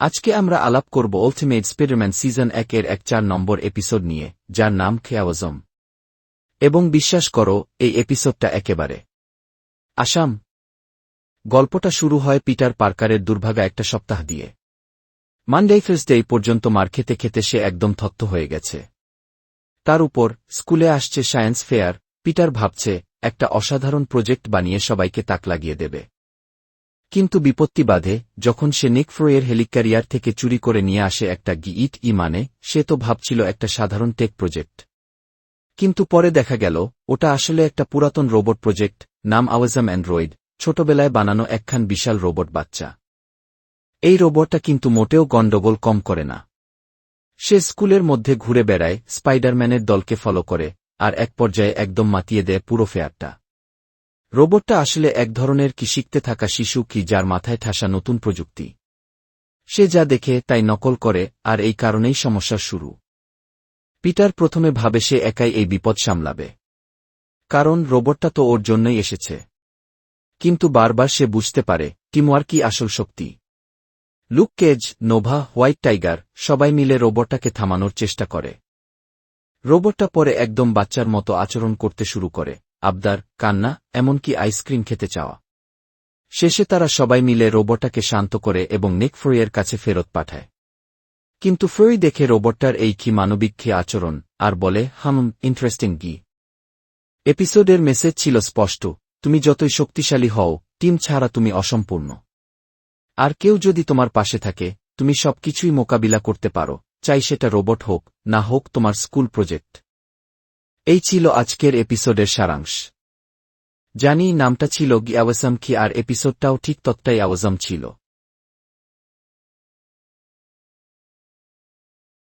আজকে আমরা আলাপ করব আলটিমেট স্পিডারম্যান সিজন এক এর এক চার নম্বর এপিসোড নিয়ে, যার নাম খেয়াওয়াজম এবং বিশ্বাস করো, এই এপিসোডটা একেবারে। আসাম। গল্পটা শুরু হয় পিটার পার্কারের দুর্ভাগা একটা সপ্তাহ দিয়ে। মানডে ফেসডে পর্যন্ত মার খেতে খেতে সে একদম থত্ত হয়ে গেছে। তার উপর, স্কুলে আসছে সায়েন্স ফেয়ার পিটার ভাবছে, একটা অসাধারণ প্রজেক্ট বানিয়ে সবাইকে তাক লাগিয়ে দেবে। কিন্তু বিপত্তি বাধে, যখন সে নিক ফ্রোয়ের হেলিক্যারিয়ার থেকে চুরি করে নিয়ে আসে একটা গিইট ই মানে সে তো ভাবছিল একটা সাধারণ টেক প্রজেক্ট। কিন্তু পরে দেখা গেল, ওটা আসলে একটা পুরাতন রোবট প্রজেক্ট, নাম আওয়াজাম অ্যান্ড্রয়েড, ছোটবেলায় বানানো একখান বিশাল রোবট বাচ্চা। এই রোবটটা কিন্তু মোটেও গণ্ডগোল কম করে না। সে স্কুলের মধ্যে ঘুরে বেড়ায়, স্পাইডারম্যানের দলকে ফলো করে, আর এক পর্যায়ে একদম মাতিয়ে দেয় পুরো ফেয়ারটা। রোবটটা আসলে এক ধরনের কি শিখতে থাকা শিশু কি যার মাথায় ঠাসা নতুন প্রযুক্তি? সে যা দেখে তাই নকল করে, আর এই কারণেই সমস্যার শুরু। পিটার প্রথমে ভাবে সে একাই এই বিপদ সামলাবে। কারণ রোবটটা তো ওর জন্যই এসেছে। কিন্তু বারবার সে বুঝতে পারে টিমওয়ার্কই আসল শক্তি। Luke Cage, Nova, White Tiger, সবাই মিলে রোবটটাকে থামানোর চেষ্টা করে। রোবটটা পরে একদম বাচ্চার মতো আচরণ করতে শুরু করে। আবদার, কান্না, এমনকি আইসক্রিম খেতে চাওয়া। শেষে তারা সবাই মিলে রোবটটাকে শান্ত করে এবং নেক ফ্রোয়ের কাছে ফেরত পাঠায়। কিন্তু ফ্রোই দেখে রোবটটার এই কি মানবিক খি আচরণ, আর বলে হাম ইন্টারেস্টিং গি। এপিসোডের মেসেজ ছিল স্পষ্ট, তুমি যতই শক্তিশালী হও, টিম ছাড়া তুমি অসম্পূর্ণ। আর কেউ যদি তোমার পাশে থাকে, তুমি সবকিছুই মোকাবিলা করতে পারো, চাই সেটা রোবট হোক, না হোক তোমার স্কুল প্রজেক্ট। এই ছিল আজকের এপিসোডের সারাংশ। জানি নামটা ছিল গি কি আর এপিসোডটাও ঠিক তত্ত্বাই আওয়াজম ছিল।